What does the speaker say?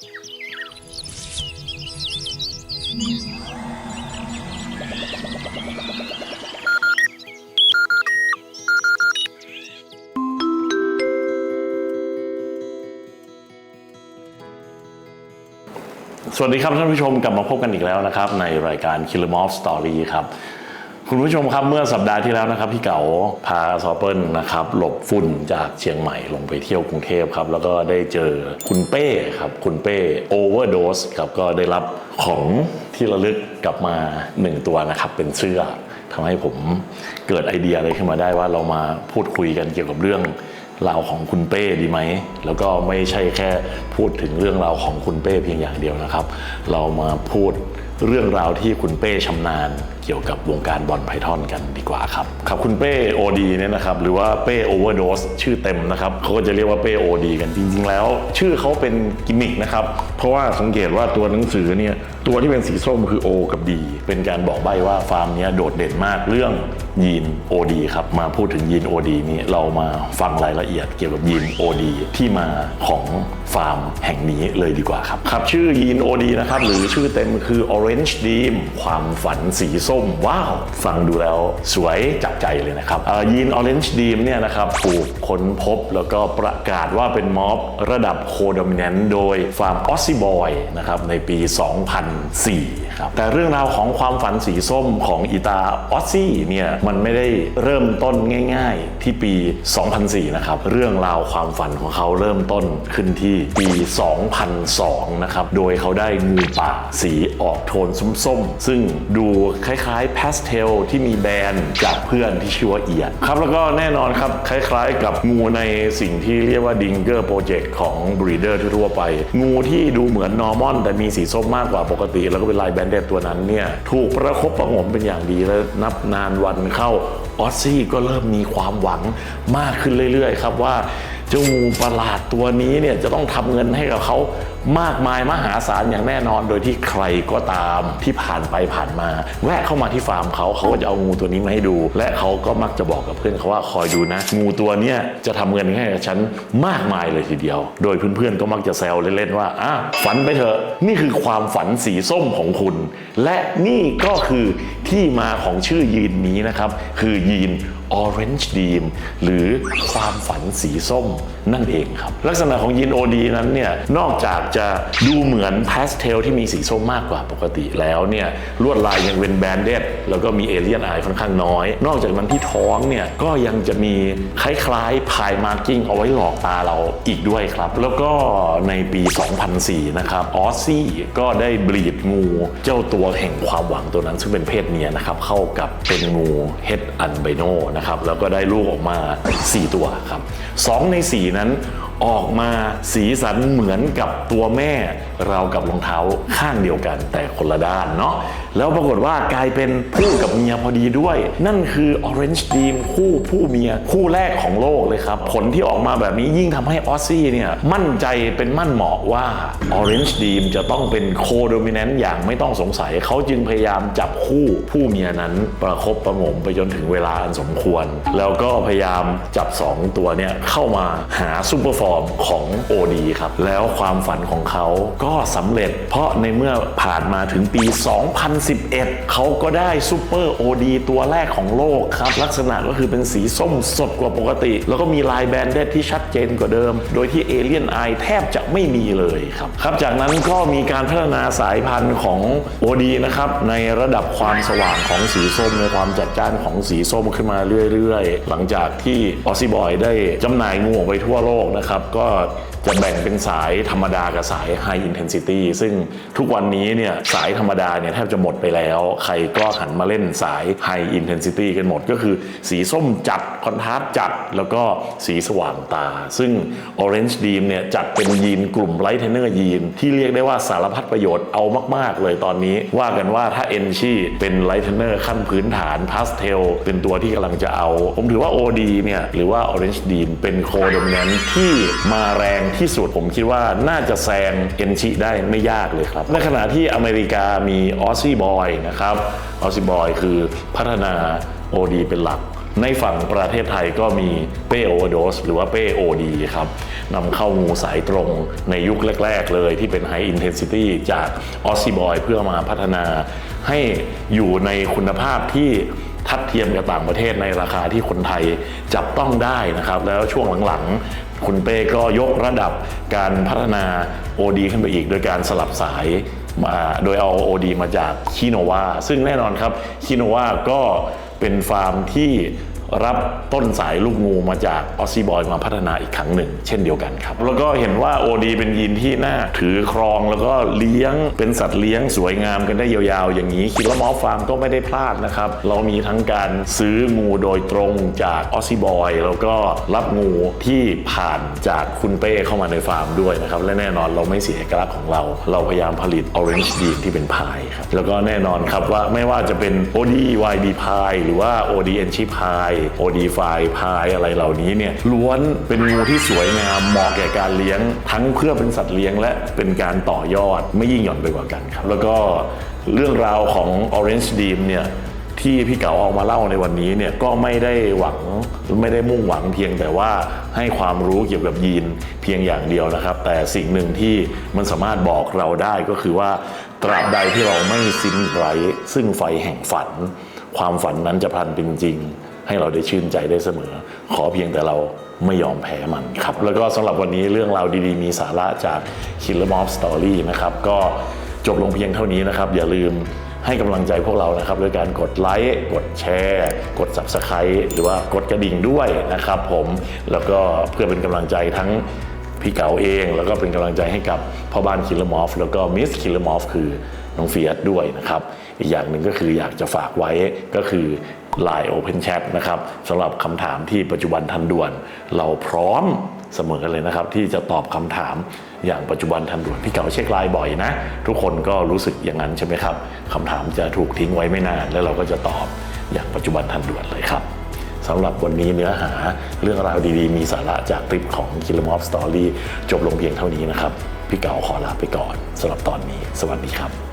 สวัสดีครับท่านผู้ชมกลับมาพบกันอีกแล้วนะครับ ในรายการ Killer Mob Story ครับ คุณผู้ชมครับเมื่อสัปดาห์ที่แล้วนะครับพี่เก๋าพาซอเปิลนะครับหลบฝุ่นจากเชียงใหม่ลงไปเที่ยวกรุงเทพครับแล้วก็ได้เจอคุณเป้ครับคุณเป้โอเวอร์โดสครับก็ได้รับของที่ระลึกกลับมาหนึ่งตัวนะครับเป็นเสื้อทำให้ผมเกิดไอเดียอะไรขึ้นมาได้ว่าเรามาพูดคุยกันเกี่ยวกับเรื่องราวของคุณเป้ดีไหม แล้วก็ไม่ใช่แค่พูดถึงเรื่องราวของคุณเป้เพียงอย่างเดียวนะครับ เรามาพูด เรื่องราวที่คุณเป้ชำนาญเกี่ยวกับวงการบอลไพทอนกันดีกว่าครับครับคุณเป้โอดีเนี่ยนะครับหรือว่าเป้โอเวอร์โดสชื่อเต็มนะครับเขาก็จะเรียกว่าเป้โอดีกันจริง ๆ แล้ว ชื่อเขาเป็นกิมมิกนะครับเพราะว่าสังเกตว่าตัวหนังสือเนี่ยตัวที่เป็นสีส้มคือ O กับ D เป็นการบอกใบ้ว่าฟาร์มนี้โดดเด่นมากเรื่อง ยีน OD ครับ มาพูดถึงยีน OD นี้เรามาฟังรายละเอียดเกี่ยวกับยีน OD ที่มาของฟาร์มแห่งนี้เลยดีกว่าครับครับ ชื่อยีน OD นะครับ หรือชื่อเต็มคือ Orange Dream ความฝันสีส้ม ว้าว ฟังดูแล้วสวยจับใจเลยนะครับยีน Orange Dream เนี่ยนะครับถูกค้นพบแล้วก็ประกาศว่าเป็นม็อบระดับโคโดมิ n น n โดยฟาร์มออ s ซิบอยนะครับในปี 2004 แต่เรื่องราวของความฝันสีส้มของอีตาออสซี่เนี่ยมันไม่ได้เริ่มต้นง่าย ๆ ที่ปี 2004 นะครับ เรื่องราวความฝันของเขาเริ่มต้นขึ้นที่ปี 2002 นะครับ โดยเขาได้งูป่าสีออกโทนส้มๆ ซึ่งดูคล้ายๆพาสเทลที่มีแบรนด์จากเพื่อนที่ชื่อว่าเอียดครับ แล้วก็แน่นอนครับ คล้ายๆ กับงูในสิ่งที่เรียกว่าดิงเกอร์โปรเจกต์ของบรีเดอร์ทั่วไป งูที่ดูเหมือนนอร์มอนแต่มีสีส้มมากกว่าปกติ แล้วก็เป็นลายแบนเดดตัวนั้นเนี่ยถูกประคบประหงมเป็นอย่างดีและนับนานวันเข้าออสซี่ก็เริ่มมีความหวังมากขึ้นเรื่อยๆ ครับว่า เจ้างูประหลาดตัวนี้เนี่ยจะต้องทำเงินให้กับเขามากมายมหาศาลอย่างแน่นอน โดยที่ใครก็ตามที่ผ่านไปผ่านมา แวะเข้ามาที่ฟาร์มเขาเขาก็จะเอางูตัวนี้มาให้ดู และเขาก็มักจะบอกกับเพื่อนเขาว่าคอยดูนะ งูตัวเนี้ยจะทำเงินให้กับฉันมากมายเลยทีเดียว โดยเพื่อนๆก็มักจะแซวเล่นๆว่าอะฝันไปเถอะนี่คือความฝันสีส้มของคุณ และนี่ก็คือที่มาของชื่อยีนนี้นะครับ คือยีน Orange Dream หรือความฝันสีส้มนั่นเองครับ ลักษณะของยีน OD นั้นเนี่ยนอกจากจะดูเหมือนพาสเทลที่มีสีส้มมากกว่าปกติแล้วเนี่ยลวดลายยังเป็นแบนเดดแล้วก็มีเอเลียนอายค่อนข้างน้อย นอกจากนั้นที่ท้องเนี่ยก็ยังจะมีคล้ายๆพายมาร์กิ้งเอาไว้หลอกตาเราอีกด้วยครับ แล้วก็ในปี 2004 นะครับออสซี่ก็ได้บรีดงูเจ้าตัวแห่งความหวังตัวนั้นซึ่งเป็นเพศเมียนะครับเข้ากับเป็นงูเฮดอันไบโนนะครับแล้วก็ได้ลูกออกมา 4 ตัวครับสองใน 4 นั้นออกมาสีสันเหมือนกับตัวแม่ เรากับรองเท้าข้างเดียวกันแต่คนละด้านเนาะแล้วปรากฏว่ากลายเป็นผู้กับเมียพอดีด้วย นั่นคือ Orange Dream คู่ผู้เมียคู่แรกของโลกเลยครับ ผลที่ออกมาแบบนี้ยิ่งทำให้ออสซี่เนี่ยมั่นใจเป็นมั่นเหมาะว่า Orange Dream จะต้องเป็นโคโดมิ n น n อย่างไม่ต้องสงสัย เขาจึงพยายามจับคู่ผู้เมียนั้นประคบประหงมไปจนถึงเวลาอันสมควร แล้วก็พยายามจับ 2 ตัวเนี่ยเข้ามาหาซูเปอร์ฟอร์มของ OD ครับแล้วความฝันของเขาก็สำเร็จ เพราะในเมื่อผ่านมาถึงปี 2011 เขาก็ได้ซูเปอร์ OD ตัวแรกของโลกครับ ลักษณะก็คือเป็นสีส้มสดกว่าปกติ แล้วก็มีลายแบนเดดที่ชัดเจนกว่าเดิม โดยที่เอเลียนไอแทบจะไม่มีเลยครับครับ จากนั้นก็มีการพัฒนาสายพันธุ์ของ OD นะครับในระดับความสว่างของสีส้มในความจัดจ้านของสีส้มขึ้นมาเรื่อยๆ หลังจากที่ออซี่บอยได้จำหน่ายงูออกไปทั่วโลกนะครับก็จะแบ่งเป็นสายธรรมดากับสาย High Intensity ซึ่งทุกวันนี้เนี่ยสายธรรมดาเนี่ยแทบจะหมดไปแล้ว ใครก็หันมาเล่นสาย High Intensity กันหมดก็คือสีส้มจัดคอนทราสต์จัดแล้วก็สีสว่างตา ซึ่ง Orange Dream เนี่ยจัดเป็นยีนกลุ่มไลท์เทนเนอร์ยีนที่เรียกได้ว่าสารพัดประโยชน์เอามาก ๆ เลยตอนนี้ ว่ากันว่าถ้า e n ชีเป็นไลท์เทนเนอร์ขั้นพื้นฐานพาสเทลเป็นตัวที่กำลังจะเอา ผมถือว่า OD เนี่ยหรือว่า Orange Dream เป็นโคดมิ n นที่มาแรงที่สุดผมคิดว่าน่าจะแซง e n ชีได้ไม่ยากเลยครับ ในขณะที่อเมริกามี Aussie Boy นะครับ Aussie Boy คือพัฒนา OD เป็นหลัก ในฝั่งประเทศไทยก็มีเป้โอโดสหรือว่าเป้โอดีครับนำเข้างูสายตรงในยุคแรก ๆ เลยที่เป็น High Intensity จากออซิบอยเพื่อมาพัฒนาให้อยู่ในคุณภาพที่ ทัดเทียมกับต่างประเทศในราคาที่คนไทยจับต้องได้นะครับ แล้วช่วงหลังๆ คุณเป้ก็ยกระดับการพัฒนา OD ขึ้นไปอีก โดยการสลับสายมาโดยเอา OD มาจากคีโนวาซึ่งแน่นอนครับคีโนวาก็เป็นฟาร์มที่ รับต้นสายลูกงูมาจากออซี่บอยมาพัฒนาอีกครั้งหนึ่ง เช่นเดียวกันครับ แล้วก็เห็นว่า OD เป็นยีนที่น่าถือครองแล้วก็เลี้ยงเป็นสัตว์เลี้ยงสวยงามกันได้ยาวๆ อย่างนี้ คิดว่ามอฟฟาร์มก็ไม่ได้พลาดนะครับ เรามีทั้งการซื้องูโดยตรงจากออซี่บอยแล้วก็รับงูที่ผ่านจากคุณเป้เข้ามาในฟาร์มด้วยนะครับและแน่นอนเราไม่เสียเอกลักษณ์ของเรา เราพยายามผลิต Orange Dean ที่เป็นพายครับแล้วก็แน่นอนครับว่าไม่ว่าจะเป็น OD YD พายหรือว่า OD e n c h i พาย OD ไฟพายอะไรเหล่านี้เนี่ยล้วนเป็นงูที่สวยงามเหมาะแก่การเลี้ยง ทั้งเพื่อเป็นสัตว์เลี้ยงและเป็นการต่อยอดไม่ยิ่งหย่อนไปกว่ากันครับ แล้วก็เรื่องราวของ Orange Dean เนี่ยที่พี่เก๋าเอามาเล่าในวันนี้เนี่ยก็ไม่ได้หวังไม่ได้มุ่งหวังเพียงแต่ว่าให้ความรู้เกี่ยวกับยีนเพียงอย่างเดียวนะครับ แต่สิ่งหนึ่งที่มันสามารถบอกเราได้ก็คือว่าตราบใดที่เราไม่สิ้นไร้ซึ่งไฟแห่งฝัน ความฝันนั้นจะพลันเป็นจริง ให้เราได้ชื่นใจได้เสมอ ขอเพียงแต่เราไม่ยอมแพ้มันครับ แล้วก็สำหรับวันนี้เรื่องราวดีๆ มีสาระจาก Killer Mob Story นะครับ ก็จบลงเพียงเท่านี้นะครับ อย่าลืมให้กำลังใจพวกเรานะครับด้วยการกดไลค์ กดแชร์ กด Subscribe หรือว่ากดกระดิ่งด้วยนะครับผมแล้วก็เพื่อเป็นกำลังใจทั้งพี่เก๋าเอง แล้วก็เป็นกำลังใจให้กับพ่อบ้านคิลเลอร์มอฟแล้วก็มิสคิลเลอร์มอฟคือ น้องเฟียสด้วยนะครับ อีกอย่างหนึ่งก็คืออยากจะฝากไว้ก็คือ Line Open Chat นะครับสำหรับคำถามที่ปัจจุบันทันด่วน เราพร้อมเสมอเลยนะครับ ที่จะตอบคำถามอย่างปัจจุบันทันด่วนพี่เก๋าเช็คไลน์บ่อยนะ ทุกคนก็รู้สึกอย่างนั้นใช่ไหมครับคำถามจะถูกทิ้งไว้ไม่นานแล้วเราก็จะตอบอย่างปัจจุบันทันด่วนเลยครับสำหรับวันนี้เนื้อหาเรื่องราวดีๆ มีสาระจากคลิปของ k i l l m o f Story จบลงเพียงเท่านี้นะครับ พี่เก๋าขอลาไปก่อนสำหรับตอนนี้ สวัสดีครับ